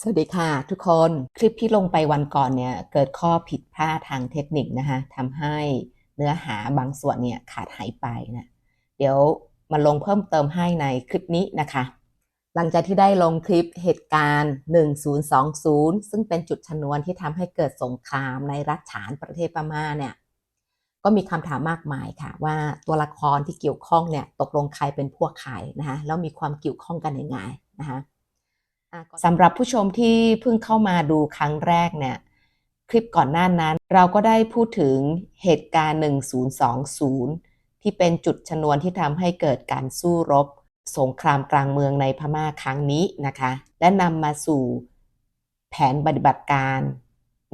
สวัสดีค่ะทุกคนคลิปที่ลงไปวันก่อนเนี่ยเกิดข้อผิดพลาดทางเทคนิคนะคะทำให้เนื้อหาบางส่วนเนี่ยขาดหายไปนะเดี๋ยวมาลงเพิ่มเติมให้ในคลิปนี้นะคะ หลังจากที่ได้ลงคลิปเหตุการณ์ 1020 ซึ่งเป็นจุดชนวนที่ทำให้เกิดสงครามในรัฐฉานประเทศพม่าเนี่ยก็มีคำถามมากมายค่ะ ว่าตัวละครที่เกี่ยวข้องเนี่ยตกลงใครเป็นพวกใครนะคะแล้วมีความเกี่ยวข้องกันยังไงนะคะ สำหรับผู้ชมที่เพิ่งเข้ามาดูครั้งแรกเนี่ยคลิปก่อนหน้านั้น เราก็ได้พูดถึงเหตุการณ์ 1020 ที่เป็นจุดชนวนที่ทำให้เกิดการสู้รบ สงครามกลางเมืองในพม่าครั้งนี้นะคะ และนำมาสู่แผนปฏิบัติการ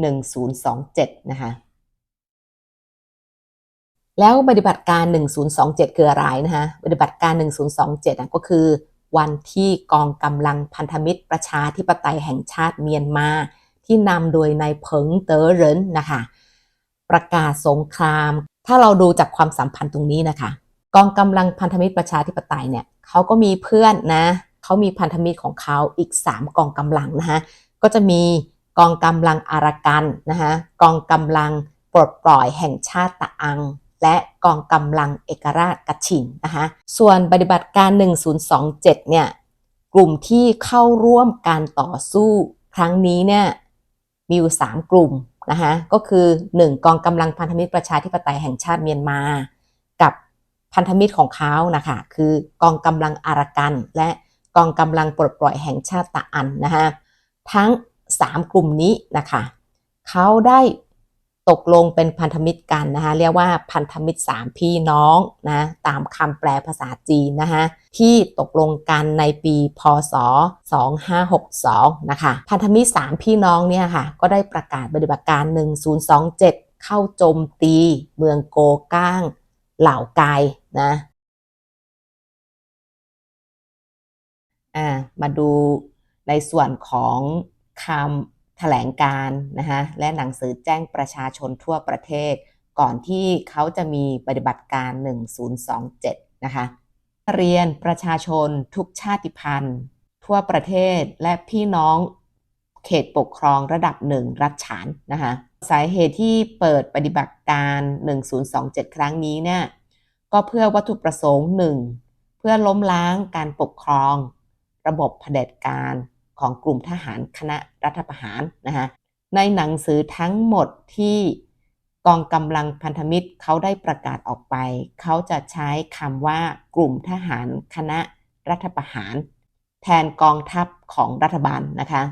1027 นะคะ แล้วปฏิบัติการ 1027 คืออะไรนะคะ ปฏิบัติการ 1027อะก็คือ วันที่กองกำลังพันธมิตรประชาธิปไตยแห่งชาติเมียนมา ที่นำโดยนายเพิงเต๋อเหรินนะคะ ประกาศสงคราม ถ้าเราดูจากความสัมพันธ์ตรงนี้นะคะ กองกำลังพันธมิตรประชาธิปไตยเนี่ยเขาก็มีเพื่อนนะเขามีพันธมิตรของเขาอีก 3 กองกำลังนะคะก็จะมีกองกำลังอารักันนะคะกองกำลังปลดปล่อยแห่งชาติตะอัง และกองกำลังเอกราชกัชชินนะคะส่วนปฏิบัติการ 1027 เนี่ยกลุ่มที่เข้าร่วมการต่อสู้ครั้งนี้เนี่ยมีอยู่ 3 กลุ่มนะคะก็คือ 1 กองกำลังพันธมิตรประชาธิปไตยแห่งชาติเมียนมา กับพันธมิตรของเขานะคะคือกองกำลังอารักัน และกองกำลังปลดปล่อยแห่งชาติตะอันนะคะทั้ง 3 กลุ่มนี้นะคะเขาได้ ตกลงเป็นพันธมิตรกันนะคะเรียกว่าพันธมิตร3พี่น้องนะตามคำแปลภาษาจีนนะคะที่ตกลงกันในปีพศ 2562 นะคะพันธมิตร3พี่น้องเนี่ยค่ะก็ได้ประกาศปฏิบัติการ 1027 เข้าโจมตีเมืองโกก้างเหล่ากายนะอ่ามาดูในส่วนของคำ แถลงการนะคะและหนังสือแจ้งประชาชนทั่วประเทศ ก่อนที่เขาจะมีปฏิบัติการ 1027 นะคะเรียนประชาชนทุกชาติพันธุ์ ทั่วประเทศและพี่น้องเขตปกครองระดับหนึ่งรัฐฉานนะคะสาเหตุที่เปิดปฏิบัติการ 1027 ครั้งนี้เนี่ยก็เพื่อวัตถุประสงค์หนึ่งเพื่อล้มล้างการปกครอง ระบบเผด็จการ ของกลุ่มทหารคณะรัฐประหารนะคะในหนังสือทั้งหมดที่กองกำลังพันธมิตรเขาได้ประกาศออกไป เขาจะใช้คำว่ากลุ่มทหารคณะรัฐประหาร แทนกองทัพของรัฐบาลนะคะ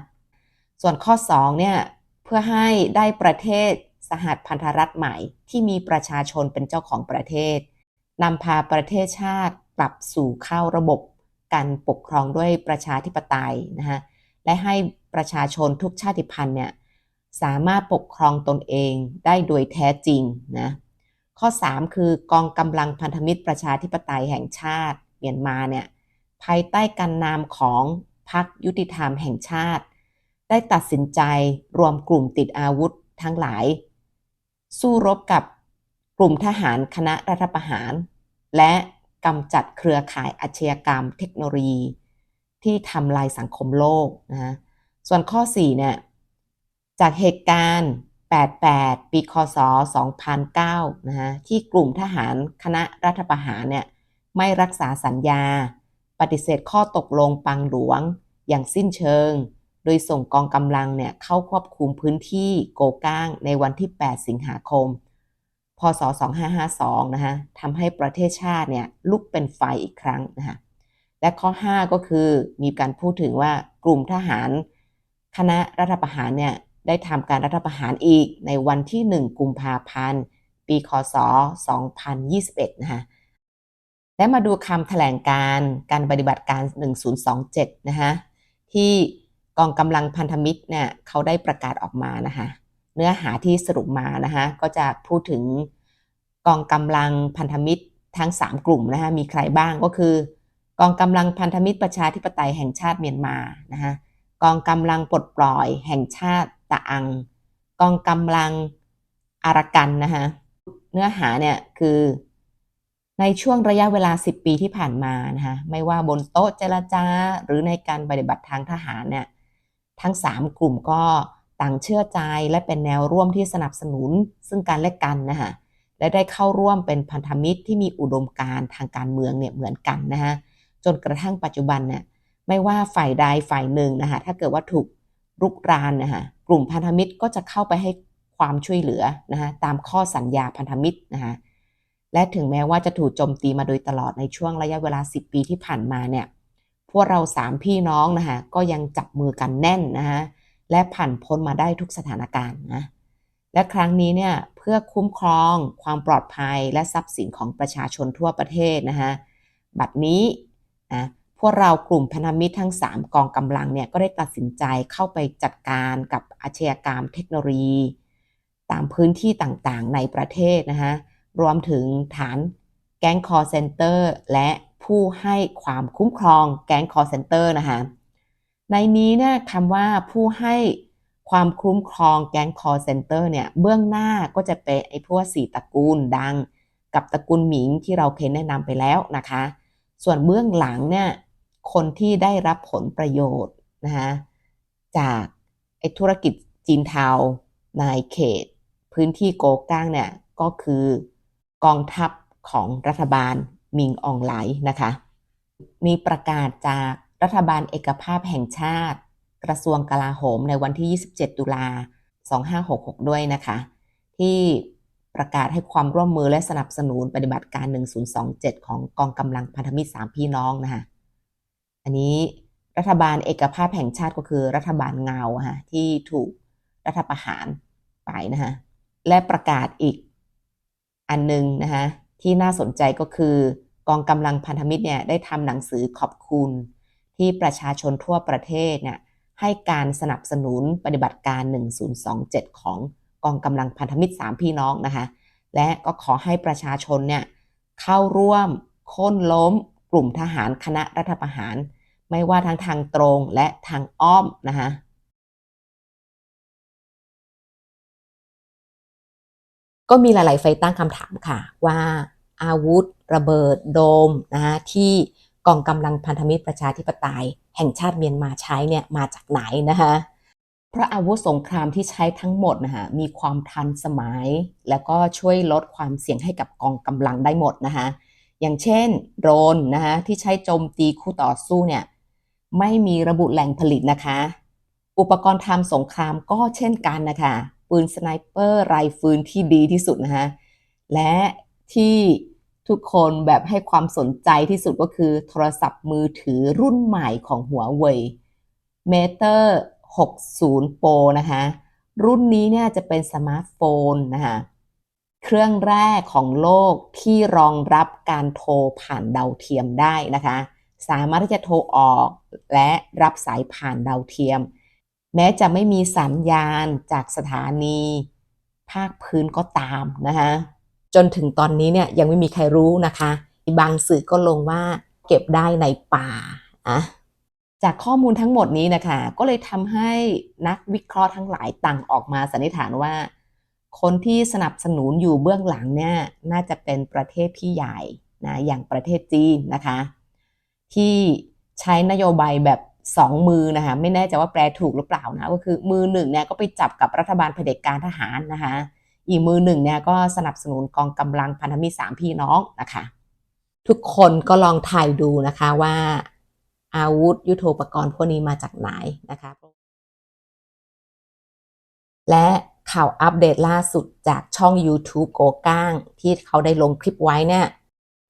ส่วนข้อ 2 เนี่ย เพื่อให้ได้ประเทศสหัสพันธรัฐใหม่ที่มีประชาชนเป็นเจ้าของประเทศนำพาประเทศชาติกลับสู่เข้าระบบการปกครองด้วยประชาธิปไตยนะคะ และให้ประชาชนทุกชาติพันธุ์เนี่ยสามารถปกครองตนเองได้โดยแท้จริงนะข้อ 3 คือกองกำลังพันธมิตรประชาธิปไตยแห่งชาติเมียนมาเนี่ยภายใต้การนามของพรรคยุติธรรมแห่งชาติ ได้ตัดสินใจรวมกลุ่มติดอาวุธทั้งหลาย สู้รบกับกลุ่มทหารคณะรัฐประหาร และกำจัดเครือข่ายอาชญากรรมเทคโนโลยี ที่ทำลายสังคมโลกนะฮะส่วนข้อ4เนี่ยจากเหตุการณ์ 88 ปีคศ 2009 นะฮะที่กลุ่มทหารคณะรัฐประหารเนี่ยไม่รักษาสัญญา ปฏิเสธข้อตกลงปังหลวงอย่างสิ้นเชิง โดยส่งกองกำลังเนี่ยเข้าควบคุมพื้นที่โกก้างในวันที่ 8 สิงหาคม พศ 2552 นะฮะทำให้ประเทศชาติเนี่ยลุกเป็นไฟอีกครั้งนะฮะ และข้อ 5 ก็คือมีการพูดถึงว่ากลุ่มทหาร คณะรัฐประหารเนี่ยได้ทำการรัฐประหารอีกในวันที่ 1 กุมภาพันธ์ ปีคศ 2021 นะคะและมาดูคำแถลงการการปฏิบัติการ 1027 นะคะที่กองกำลังพันธมิตรเนี่ยเขาได้ประกาศออกมานะคะเนื้อหาที่สรุปมานะคะก็จะพูดถึงกองกำลังพันธมิตรทั้ง 3 กลุ่มนะคะมีใครบ้างก็คือ กองกำลังพันธมิตรประชาธิปไตยแห่งชาติเมียนมานะคะกองกำลังปลดปล่อยแห่งชาติตะอัง กองกำลังอารักันนะคะเนื้อหาเนี่ยคือในช่วงระยะเวลา 10 ปีที่ผ่านมานะคะไม่ว่าบนโต๊ะเจรจาหรือในการปฏิบัติทางทหารเนี่ยทั้ง 3 กลุ่มก็ต่างเชื่อใจและเป็นแนวร่วมที่สนับสนุนซึ่งกันและกันนะคะและได้เข้าร่วมเป็นพันธมิตรที่มีอุดมการทางการเมืองเนี่ยเหมือนกันนะคะ จนกระทั่งปัจจุบันเนี่ยไม่ว่าฝ่ายใดฝ่ายหนึ่งนะคะถ้าเกิดว่าถูกรุกรานนะคะกลุ่มพันธมิตรก็จะเข้าไปให้ความช่วยเหลือนะคะตามข้อสัญญาพันธมิตรนะคะและถึงแม้ว่าจะถูกโจมตีมาโดยตลอดในช่วงระยะเวลา 10 ปีที่ผ่านมาเนี่ยพวกเราสามพี่น้องนะคะก็ยังจับมือกันแน่นนะคะและผ่านพ้นมาได้ทุกสถานการณ์นะและครั้งนี้เนี่ยเพื่อคุ้มครอง ความปลอดภัย และทรัพย์สินของประชาชนทั่วประเทศนะคะบัดนี้ นะพวกเรากลุ่มพันธมิตรทั้ง 3 กองกำลังเนี่ยก็ได้ตัดสินใจเข้าไปจัดการกับอาชญากรรมเทคโนโลยี ตามพื้นที่ต่างๆในประเทศนะคะรวมถึงฐานแก๊งคอร์เซนเตอร์และผู้ให้ความคุ้มครองแก๊งคอร์เซนเตอร์นะคะในนี้เนี่ยคำว่าผู้ให้ความคุ้มครองแก๊งคอร์เซนเตอร์เนี่ยเบื้องหน้าก็จะเป็นไอ้พวกสี่ตระกูลดัง กับตระกูลหมิงที่เราเคยแนะนำไปแล้วนะคะ ส่วนเบื้องหลังเนี่ยคนที่ได้รับผลประโยชน์นะคะจากไอ้ธุรกิจจีนเทาในเขต พื้นที่โกก้างเนี่ยก็คือกองทัพของรัฐบาลมิงอองไหลนะคะ มีประกาศจากรัฐบาลเอกภาพแห่งชาติ กระทรวงกลาโหมในวันที่ 27 ตุลา 2566 ด้วยนะคะ ที่ ประกาศให้ความร่วมมือและสนับสนุนปฏิบัติการ 1027 ของกองกำลังพันธมิตร3พี่น้องนะคะอันนี้รัฐบาลเอกภาพแห่งชาติก็คือรัฐบาลเงาค่ะที่ถูกรัฐประหารไปนะคะและประกาศอีกอันหนึงนะคะที่น่าสนใจก็คือกองกำลังพันธมิตรเนี่ยได้ทำหนังสือขอบคุณ ที่ประชาชนทั่วประเทศเนี่ยให้การสนับสนุนปฏิบัติการ 1027 ของ กองกำลังพันธมิตร 3 พี่น้องนะคะ และก็ขอให้ประชาชนเนี่ยเข้าร่วมโค่นล้มกลุ่มทหารคณะรัฐประหาร ไม่ว่าทั้งทางตรงและทางอ้อมนะคะก็มีหลาย ๆ ไฟตั้งคำถามค่ะ ว่าอาวุธ ระเบิดโดมนะคะที่กองกำลังพันธมิตรประชาธิปไตย แห่งชาติเมียนมาใช้เนี่ยมาจากไหนนะคะ เพราะอาวุธสงครามที่ใช้ทั้งหมดนะคะมีความทันสมัย แล้วก็ช่วยลดความเสี่ยงให้กับกองกำลังได้หมดนะคะอย่างเช่นโดรนนะคะที่ใช้โจมตีคู่ต่อสู้เนี่ยไม่มีระบุแหล่งผลิตนะคะ อุปกรณ์ทำสงครามก็เช่นกันนะคะปืนสไนเปอร์ไรฟิลที่ดีที่สุดนะคะและที่ทุกคนแบบให้ความสนใจที่สุดก็คือโทรศัพท์มือถือรุ่นใหม่ของหัวเว่ย Mate 60 Pro นะคะรุ่นนี้เนี่ยจะเป็นสมาร์ทโฟนนะคะเครื่องแรกของโลกที่รองรับการโทรผ่านดาวเทียมได้นะคะ สามารถที่จะโทรออกและรับสายผ่านดาวเทียม แม้จะไม่มีสัญญาณจากสถานี ภาคพื้นก็ตามนะคะจนถึงตอนนี้เนี่ยยังไม่มีใครรู้นะคะ บางสื่อก็ลงว่าเก็บได้ในป่าอะ จากข้อมูลทั้งหมดนี้นะคะ ก็เลยทำให้นักวิเคราะห์ทั้งหลายต่างออกมาสันนิษฐานว่า คนที่สนับสนุนอยู่เบื้องหลังเนี่ยน่าจะเป็นประเทศที่ใหญ่นะอย่างประเทศจีนนะคะ ที่ใช้นโยบายแบบสองมือนะคะไม่แน่ใจว่าแปลถูกหรือเปล่านะก็คือมือหนึ่งเนี่ยก็ไปจับกับรัฐบาลเผด็จการทหารนะคะ อีกมือหนึ่งเนี่ยก็สนับสนุนกองกำลังพันธมิตรสามพี่น้องนะคะ ทุกคนก็ลองทายดูนะคะว่า อาวุธ ยุโทโธปกรณ์พวกนี้มาจากไหนนะคะ และข่าวอัปเดตล่าสุดจากช่อง YouTube โกก้าง ที่เขาได้ลงคลิปไว้เนี่ย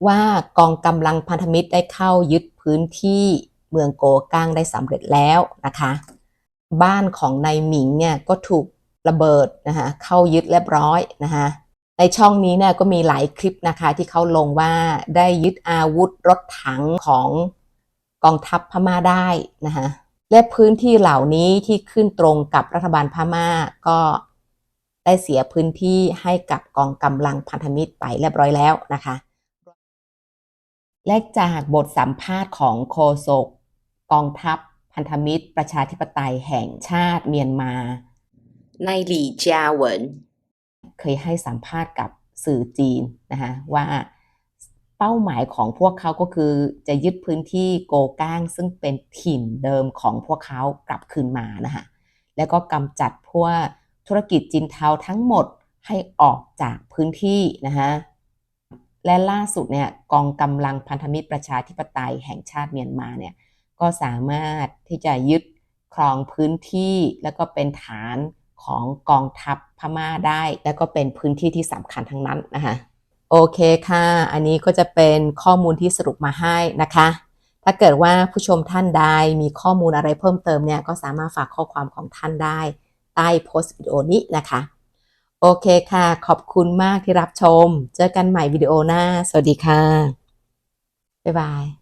ว่ากองกำลังพันธมิตรได้เข้ายึดพื้นที่เมืองโกก้างได้สำเร็จแล้วนะคะ บ้านของนายหมิงเนี่ยก็ถูกระเบิดนะคะเข้ายึดเรียบร้อยนะคะในช่องนี้เนี่ยก็มีหลายคลิปนะคะที่เขาลงว่าได้ยึดอาวุธรถถังของ กองทัพพม่าได้นะคะและพื้นที่เหล่านี้ที่ขึ้นตรงกับรัฐบาลพม่าก็ได้เสียพื้นที่ให้กับกองกำลังพันธมิตรไปเรียบร้อยแล้วนะคะ และจากบทสัมภาษณ์ของโคศกกองทัพพันธมิตร ประชาธิปไตยแห่งชาติเมียนมา ในหลี่จาเหวินเคยให้สัมภาษณ์กับสื่อจีนนะคะว่า เป้าหมายของพวกเขาก็คือจะยึดพื้นที่โกก้างซึ่งเป็นถิ่นเดิมของพวกเขากลับคืนมานะคะแล้วก็กำจัดพวกธุรกิจจินเทาทั้งหมดให้ออกจากพื้นที่นะคะและล่าสุดเนี่ยกองกำลังพันธมิตรประชาธิปไตยแห่งชาติเมียนมาเนี่ยก็สามารถที่จะยึดครองพื้นที่แล้วก็เป็นฐานของกองทัพพม่าได้ แล้วก็เป็นพื้นที่ที่สำคัญทั้งนั้นนะคะ โอเคค่ะ อันนี้ก็จะเป็นข้อมูลที่สรุปมาให้นะคะ ถ้าเกิดว่าผู้ชมท่านใดมีข้อมูลอะไรเพิ่มเติมเนี่ย ก็สามารถฝากข้อความของท่านได้ใต้โพสต์วิดีโอนี้นะคะ โอเคค่ะ ขอบคุณมากที่รับชม เจอกันใหม่วิดีโอหน้า สวัสดีค่ะ บ๊ายบาย